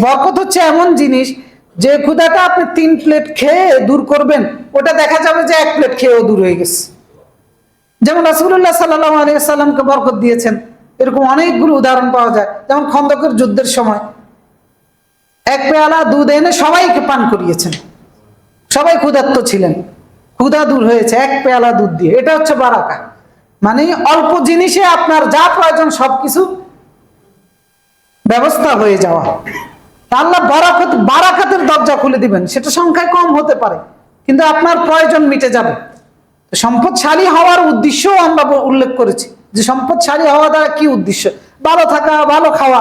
বরকত হচ্ছে এমন জিনিস যে ক্ষুদাটা আপনি তিন প্লেট খেয়ে দূর করবেন, ওটা দেখা যাবে যে এক প্লেট খেয়েও দূর হয়ে গেছে। যেমন রাসুল্লাহ সাল্লাহ আলিয়াল্লামকে বরকত দিয়েছেন, এরকম অনেকগুলো উদাহরণ পাওয়া যায়। যেমন খন্দকের যুদ্ধের সময়, এক পেয়ালা দুধ এনে সবাইকে পান করিয়েছেন। সবাই ক্ষুধার্ত ছিলেন। ক্ষুধা দূর হয়েছে, এক পেয়ালা দুধ দিয়ে। এটা হচ্ছে বারাকা। মানে অল্প জিনিসে আপনার যা প্রয়োজন সবকিছু ব্যবস্থা হয়ে যাওয়া। আল্লাহ বারাকত, বারাকাতের দরজা খুলে দিবেন। সেটা সংখ্যায় কম হতে পারে, কিন্তু আপনার প্রয়োজন মিটে যাবে। সম্পদশালী হওয়ার উদ্দেশ্যও আমরা উল্লেখ করেছি যে সম্পদশালী হওয়া দ্বারা কি উদ্দেশ্য? ভালো থাকা, ভালো খাওয়া,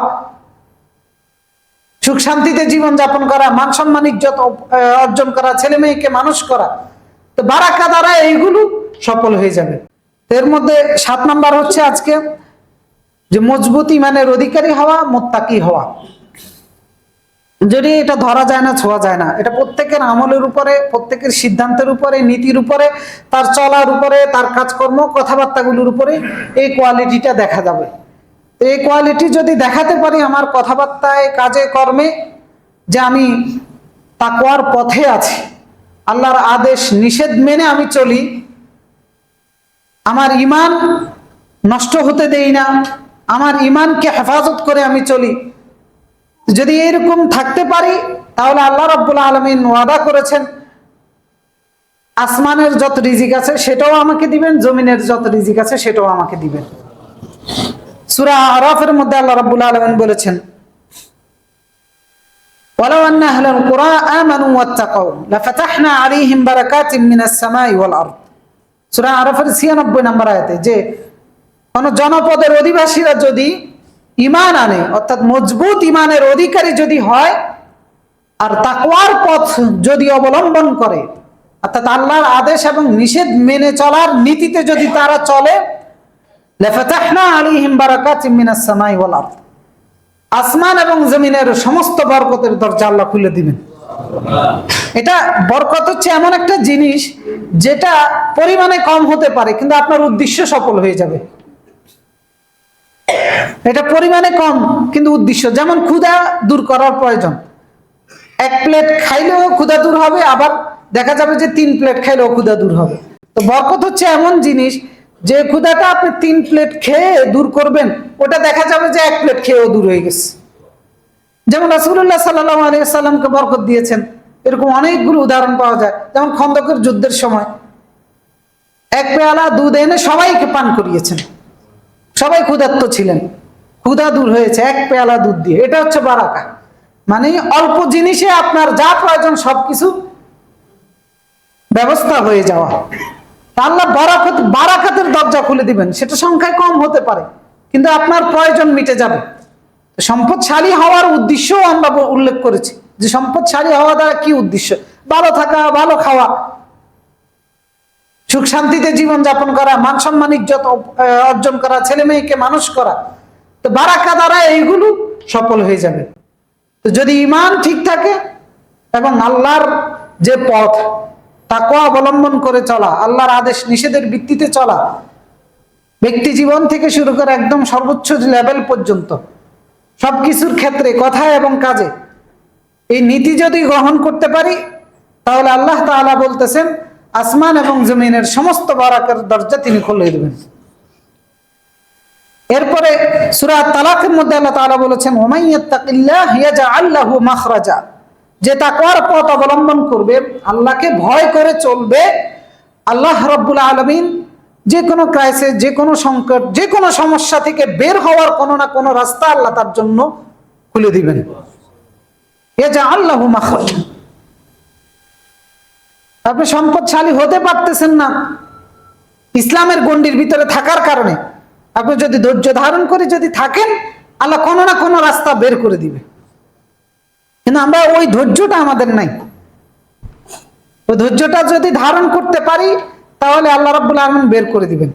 সুখ শান্তিতে জীবন যাপন করা, মান সম্মান, ইজ্জত অর্জন করা, ছেলে মেয়েকে মানুষ করা। তো বারাকা দ্বারা এইগুলো সফল হয়ে যাবে। এর মধ্যে সাত নাম্বার হচ্ছে আজকে যে মজবুত ইমানের অধিকারী হওয়া, মোত্তাকি হওয়া। যদি এটা ধরা যায় না, ছোঁয়া যায় না। এটা প্রত্যেকের আমলের উপরে, প্রত্যেকের সিদ্ধান্তের উপরে, নীতির উপরে, তার চলার উপরে, তার কাজকর্ম, কথাবার্তাগুলোর উপরে এই কোয়ালিটিটা দেখা যাবে। এই কোয়ালিটি যদি দেখাতে পারি আমার কথাবার্তায়, কাজে, কর্মে, যে আমি তাকওয়ার পথে আছি, আল্লাহর আদেশ, নিষেধ মেনে আমি চলি, আমার ইমান নষ্ট হতে দেই না, আমার ইমানকে হেফাজত করে আমি চলি যদি এরকম থাকতে পারি তাহলে আল্লাহ রব্বুল আলমিন ওয়াদা করেছেন আসমানের যত রিজিক আছে সেটাও আমাকে দিবেন জমিনের যত রিজিক আছে সেটাও আমাকে দিবেন সুরা আরাফের মধ্যে আল্লাহ রব্বুল আলমিন বলেছেন ولو أن أهل القرى آمنوا واتقوا لفتحنا عليهم بركات من السماء والأرض সূরা আরাফের 96 নম্বর আয়াতে যে কোন জনপদের অধিবাসীরা যদি ইমান আনে, অর্থাৎ মজবুত ইমানের অধিকারী যদি হয়, আর তাকওয়ার পথ যদি অবলম্বন করে, অর্থাৎ আল্লাহর আদেশ এবং নিষেধ মেনে চলার নীতিতে যদি তারা চলে আসমান এবং জমিনের সমস্ত বরকতের দরজা আল্লাহ খুলে দিবেন। এটা বরকত হচ্ছে এমন একটা জিনিস, যেটা পরিমাণে কম হতে পারে, কিন্তু আপনার উদ্দেশ্য সফল হয়ে যাবে। এটা পরিমাণে কম, কিন্তু উদ্দেশ্য, যেমন ক্ষুধা দূর করার প্রয়োজন। এক প্লেট খাইলেও ক্ষুধা দূর হবে, আবার দেখা যাবে যে তিন প্লেট খাইলেও ক্ষুধা দূর হবে। তো বরকত হচ্ছে এমন জিনিস যে ক্ষুধাটা আপনি তিন প্লেট খেয়ে দূর করবেন, ওটা দেখা যাবে যে এক প্লেট খেয়েও দূর হয়ে গেছে। যেমন রাসুল্লাহ সাল্লাহ আলিয়াল্লামকে বরকত দিয়েছেন, এরকম অনেকগুলো উদাহরণ পাওয়া যায়। যেমন খন্দকের যুদ্ধের সময়, এক পেয়ালা দুধ এনে সবাইকে পান করিয়েছেন। সবাই ক্ষুধার্ত ছিলেন। ক্ষুধা দূর হয়েছে, এক পেয়ালা দুধ দিয়ে। এটা হচ্ছে বারাকা। মানে অল্প জিনিসে আপনার যা প্রয়োজন সবকিছু ব্যবস্থা হয়ে যাওয়া। আল্লাহ বারাকত, বারাকাতের দরজা খুলে দিবেন। সেটা সংখ্যায় কম হতে পারে, কিন্তু আপনার প্রয়োজন মিটে যাবে। সম্পদশালী হওয়ার উদ্দেশ্যও আমরা উল্লেখ করেছি যে সম্পদশালী হওয়া দ্বারা কি উদ্দেশ্য? ভালো থাকা, ভালো খাওয়া। সুখ শান্তিতে জীবন যাপন করা, মান সম্মান, ইজ্জত অর্জন করা ছেলে মেয়েকে মানুষ করা। তো বারাকা দ্বারা এইগুলো সফল হয়ে যাবে। তো যদি ইমান ঠিক থাকে এবং আল্লাহর যে পথ, তাকে অবলম্বন করে চলা, আল্লাহর আদেশ নিষেধের ভিত্তিতে চলা, ব্যক্তি জীবন থেকে শুরু করে একদম সর্বোচ্চ লেভেল পর্যন্ত, সবকিছুর ক্ষেত্রে, কথা এবং কাজে, এই নীতি যদি গ্রহণ করতে পারি, তাহলে আল্লাহ তাআলা বলতেছেন, আসমান এবং জমিনের সমস্ত বারাকের দরজা তিনি খুলে দেবেন। এরপরে সূরা তালাকের মধ্যে আল্লাহ তাআলা বলেছেন ওমাইয়াত্তাকিল্লাহ ইয়াজআল লাহু মাখরাজা। যে তাকওয়ার পথ অবলম্বন করবে, আল্লাহকে ভয় করে চলবে, আল্লাহ রাব্বুল আলামিন যে কোনো ক্রাইসিস যে কোনো সংকট যে কোনো সমস্যা থেকে বের হওয়ার কোনো না কোনো রাস্তা আল্লাহ তার জন্য খুলে দিবেন। ইয়াজআল লাহু মাখরাজা। আপনি সম্পদশালী হতে পারতেছেন না। ইসলামের গণ্ডির ভিতরে থাকার কারণে। আপনি যদি ধৈর্য ধারণ করে যদি থাকেন, আল্লাহ কোনো না কোনো রাস্তা বের করে দিবে। কিন্তু আমরা ওই ধৈর্যটা আমাদের নাই। ওই ধৈর্যটা যদি ধারণ করতে পারি, তাহলে আল্লাহ রাবুল আলমিন বের করে দিবেন।